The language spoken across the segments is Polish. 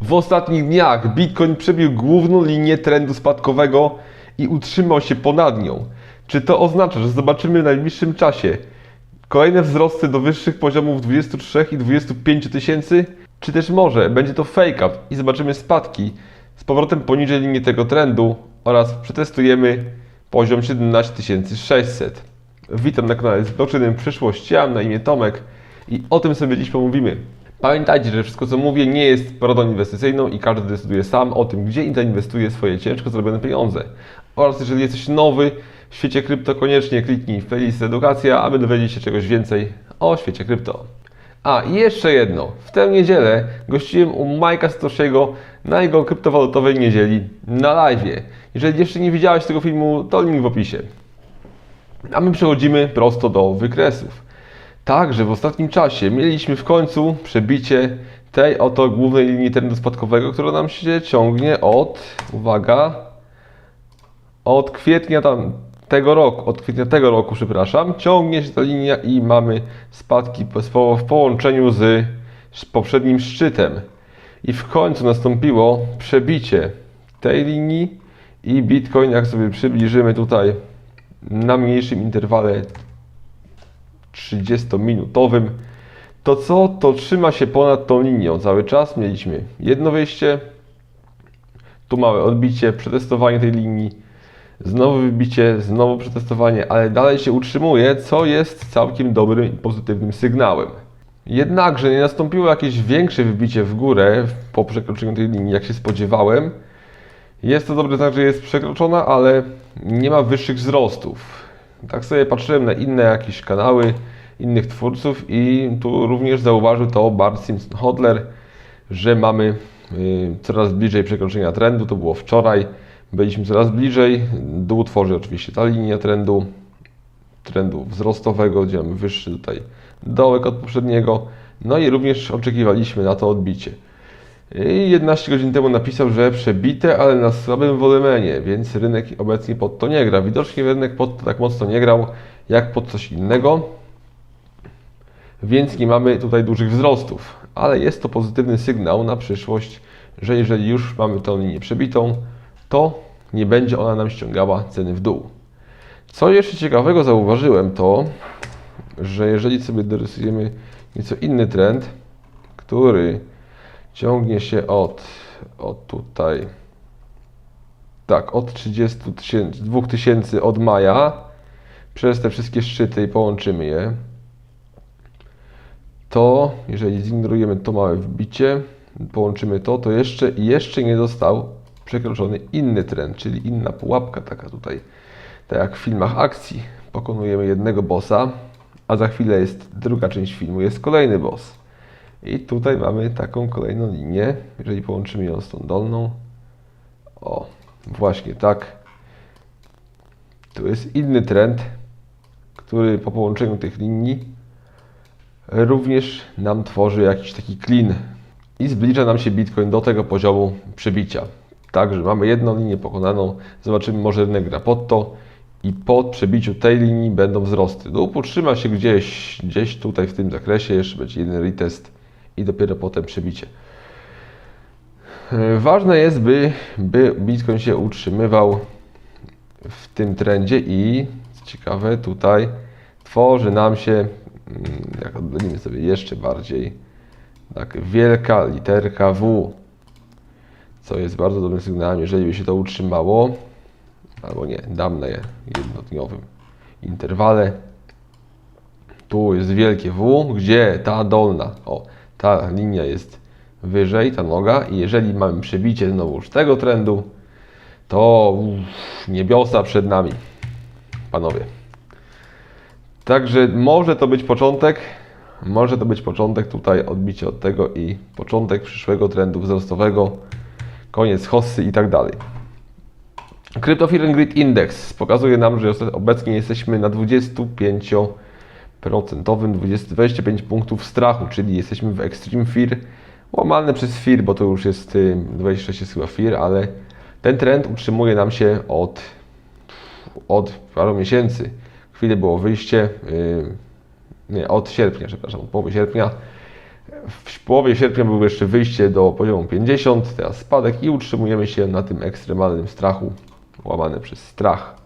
W ostatnich dniach Bitcoin przebił główną linię trendu spadkowego i utrzymał się ponad nią. Czy to oznacza, że zobaczymy w najbliższym czasie kolejne wzrosty do wyższych poziomów 23 i 25 tysięcy? Czy też może będzie to fake up i zobaczymy spadki z powrotem poniżej linii tego trendu oraz przetestujemy poziom 17600? Witam na kanale z blockchainem przyszłość. Ja mam na imię Tomek i o tym sobie dziś pomówimy. Pamiętajcie, że wszystko co mówię nie jest poradą inwestycyjną i każdy decyduje sam o tym, gdzie zainwestuje swoje ciężko zarobione pieniądze. Oraz jeżeli jesteś nowy w świecie krypto, koniecznie kliknij w playlist edukacja, aby dowiedzieć się czegoś więcej o świecie krypto. A i jeszcze jedno. W tę niedzielę gościłem u Majka Stosiego na jego kryptowalutowej niedzieli na live. Jeżeli jeszcze nie widziałeś tego filmu, to link w opisie. A my przechodzimy prosto do wykresów. Także w ostatnim czasie mieliśmy w końcu przebicie tej oto głównej linii trendu spadkowego, która nam się ciągnie od, uwaga, od kwietnia tam tego roku, od kwietnia tego roku, przepraszam, ciągnie się ta linia i mamy spadki w połączeniu z poprzednim szczytem. I w końcu nastąpiło przebicie tej linii i Bitcoin, jak sobie przybliżymy tutaj na mniejszym interwale 30-minutowym, to co? To trzyma się ponad tą linią cały czas. Mieliśmy jedno wyjście, tu małe odbicie, przetestowanie tej linii, znowu wybicie, znowu przetestowanie, ale dalej się utrzymuje, co jest całkiem dobrym i pozytywnym sygnałem. Jednakże nie nastąpiło jakieś większe wybicie w górę po przekroczeniu tej linii, jak się spodziewałem. Jest to dobry znak, że jest przekroczona, ale nie ma wyższych wzrostów. Tak sobie patrzyłem na inne jakieś kanały innych twórców i tu również zauważył to Bart Simpson Hodler, że mamy y, coraz bliżej przekroczenia trendu. To było wczoraj. Byliśmy coraz bliżej. Dół tworzy oczywiście ta linia trendu, trendu wzrostowego, gdzie mamy wyższy tutaj dołek od poprzedniego. No i również oczekiwaliśmy na to odbicie. I 11 godzin temu napisał, że przebite, ale na słabym wolemenie, więc rynek obecnie pod to nie gra. Widocznie rynek pod to tak mocno nie grał, jak pod coś innego, więc nie mamy tutaj dużych wzrostów. Ale jest to pozytywny sygnał na przyszłość, że jeżeli już mamy tę linię przebitą, to nie będzie ona nam ściągała ceny w dół. Co jeszcze ciekawego zauważyłem to, że jeżeli sobie dorysujemy nieco inny trend, który ciągnie się od, od tutaj, tak, od 32 tysięcy od maja przez te wszystkie szczyty i połączymy je, to jeżeli zignorujemy to małe wbicie, połączymy to, to jeszcze, jeszcze nie został przekroczony inny trend, czyli inna pułapka taka tutaj, tak jak w filmach akcji. Pokonujemy jednego bossa, a za chwilę jest druga część filmu, jest kolejny boss. I tutaj mamy taką kolejną linię, jeżeli połączymy ją z tą dolną. O, właśnie tak. Tu jest inny trend, który po połączeniu tych linii również nam tworzy jakiś taki clean i zbliża nam się Bitcoin do tego poziomu przebicia. Także mamy jedną linię pokonaną, zobaczymy może rynek gra pod to i po przebiciu tej linii będą wzrosty. Dół utrzyma się gdzieś, gdzieś tutaj w tym zakresie, jeszcze będzie jeden retest dopiero potem przebicie. E, Ważne jest, by, by Bitcoin się utrzymywał w tym trendzie i co ciekawe tutaj tworzy nam się, mm, jak oddalimy sobie jeszcze bardziej, tak wielka literka W, co jest bardzo dobrym sygnałem, jeżeli by się to utrzymało, albo nie, dam na je jednodniowym interwale. Tu jest wielkie W, gdzie ta dolna, o, ta linia jest wyżej, ta noga i jeżeli mamy przebicie znowuż tego trendu, to uff, niebiosa przed nami, panowie. Także może to być początek, może to być początek tutaj odbicie od tego i początek przyszłego trendu wzrostowego, koniec hossy i tak dalej. Crypto Fear Grid Index pokazuje nam, że obecnie jesteśmy na 25% 20, 25 punktów strachu, czyli jesteśmy w Extreme Fear, łamane przez Fear, bo to już jest y, 26 jest chyba Fear, ale ten trend utrzymuje nam się od, od paru miesięcy. Chwilę było wyjście, y, nie, od sierpnia, przepraszam, od połowy sierpnia. W połowie sierpnia było jeszcze wyjście do poziomu 50, teraz spadek i utrzymujemy się na tym ekstremalnym strachu, łamane przez strach.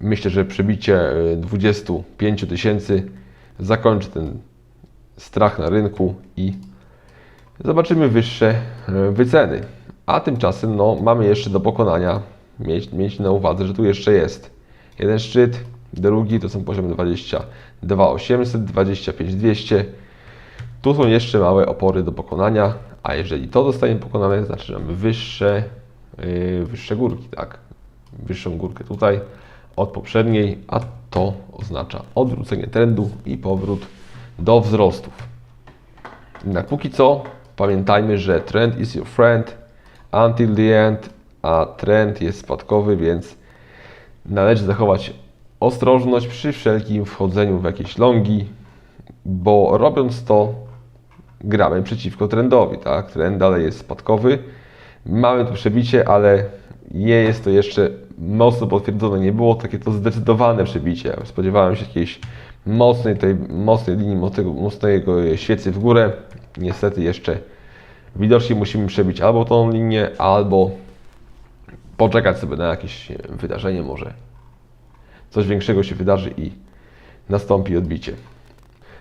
Myślę, że przebicie y, 25 tysięcy zakończy ten strach na rynku i zobaczymy wyższe y, wyceny. A tymczasem no, mamy jeszcze do pokonania, mieć, mieć na uwadze, że tu jeszcze jest jeden szczyt, drugi to są poziomy 22 800, 25 200. Tu są jeszcze małe opory do pokonania, a jeżeli to zostanie pokonane, znaczy, że mamy wyższe, yy, wyższe górki, tak? Wyższą górkę tutaj od poprzedniej, a to oznacza odwrócenie trendu i powrót do wzrostów. Jednak póki co pamiętajmy, że trend is your friend until the end, a trend jest spadkowy, więc należy zachować ostrożność przy wszelkim wchodzeniu w jakieś longi, bo robiąc to gramy przeciwko trendowi, tak? Trend dalej jest spadkowy. Mamy tu przebicie, ale nie jest to jeszcze mocno potwierdzone. Nie było takie to zdecydowane przebicie. Spodziewałem się jakiejś mocnej, tej mocnej linii, mocnego, mocnego świecy w górę. Niestety jeszcze widocznie musimy przebić albo tą linię, albo poczekać sobie na jakieś wydarzenie może. Coś większego się wydarzy i nastąpi odbicie.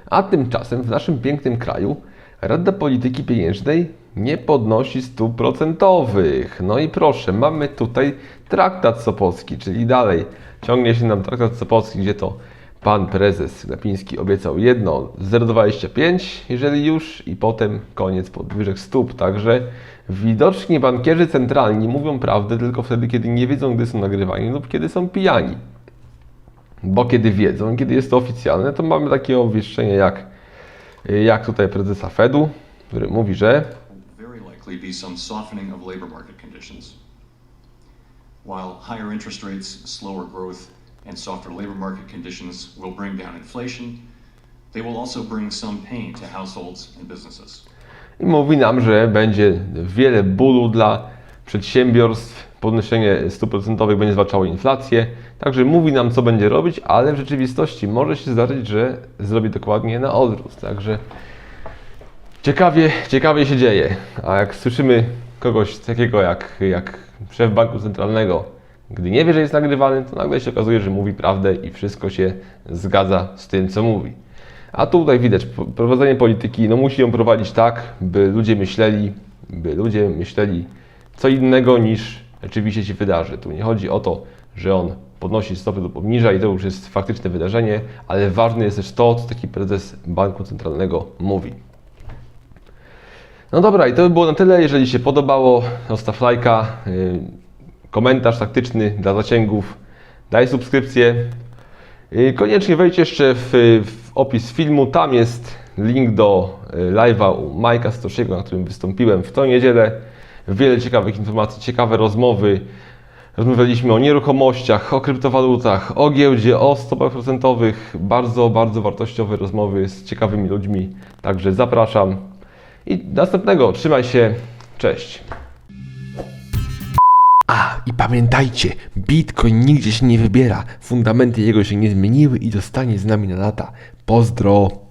A tymczasem w naszym pięknym kraju Rada Polityki Pieniężnej nie podnosi stóp procentowych. No i proszę, mamy tutaj traktat Sopocki, czyli dalej ciągnie się nam traktat Sopocki, gdzie to pan prezes Glapiński obiecał jedno 0,25, jeżeli już, i potem koniec podwyżek stóp. Także widocznie bankierzy centralni mówią prawdę tylko wtedy, kiedy nie wiedzą, gdy są nagrywani lub kiedy są pijani. Bo kiedy wiedzą, kiedy jest to oficjalne, to mamy takie obwieszczenie jak, jak tutaj prezesa Fedu, który mówi, że likely be some softening of labor market conditions. While higher interest rates, slower growth, and softer labor market conditions will bring down inflation, they will also bring some pain to households and businesses. i mówi nam, że będzie wiele bólu dla przedsiębiorstw, podnoszenie stóp procentowych będzie zwalczało inflację, także mówi nam, co będzie robić, ale w rzeczywistości może się zdarzyć, że zrobi dokładnie na odwrót, także ciekawie, ciekawie się dzieje, a jak słyszymy kogoś takiego jak, jak szef banku centralnego, gdy nie wie, że jest nagrywany, to nagle się okazuje, że mówi prawdę i wszystko się zgadza z tym, co mówi. A tutaj widać, prowadzenie polityki, no musi ją prowadzić tak, by ludzie myśleli, by ludzie myśleli co innego niż rzeczywiście się wydarzy. Tu nie chodzi o to, że on podnosi stopy lub obniża i to już jest faktyczne wydarzenie, ale ważne jest też to, co taki prezes banku centralnego mówi. No dobra, i to by było na tyle. Jeżeli się podobało, zostaw lajka, yy, komentarz taktyczny dla zasięgów, daj subskrypcję. Koniecznie wejdź jeszcze w, w opis filmu, tam jest link do yy, live'a u Majka Stosziego, na którym wystąpiłem w tą niedzielę. Wiele ciekawych informacji, ciekawe rozmowy. Rozmawialiśmy o nieruchomościach, o kryptowalutach, o giełdzie, o stopach procentowych. Bardzo, bardzo wartościowe rozmowy z ciekawymi ludźmi. Także zapraszam. I następnego. Trzymaj się. Cześć. A, i pamiętajcie, Bitcoin nigdzie się nie wybiera, fundamenty jego się nie zmieniły i zostanie z nami na lata. Pozdro!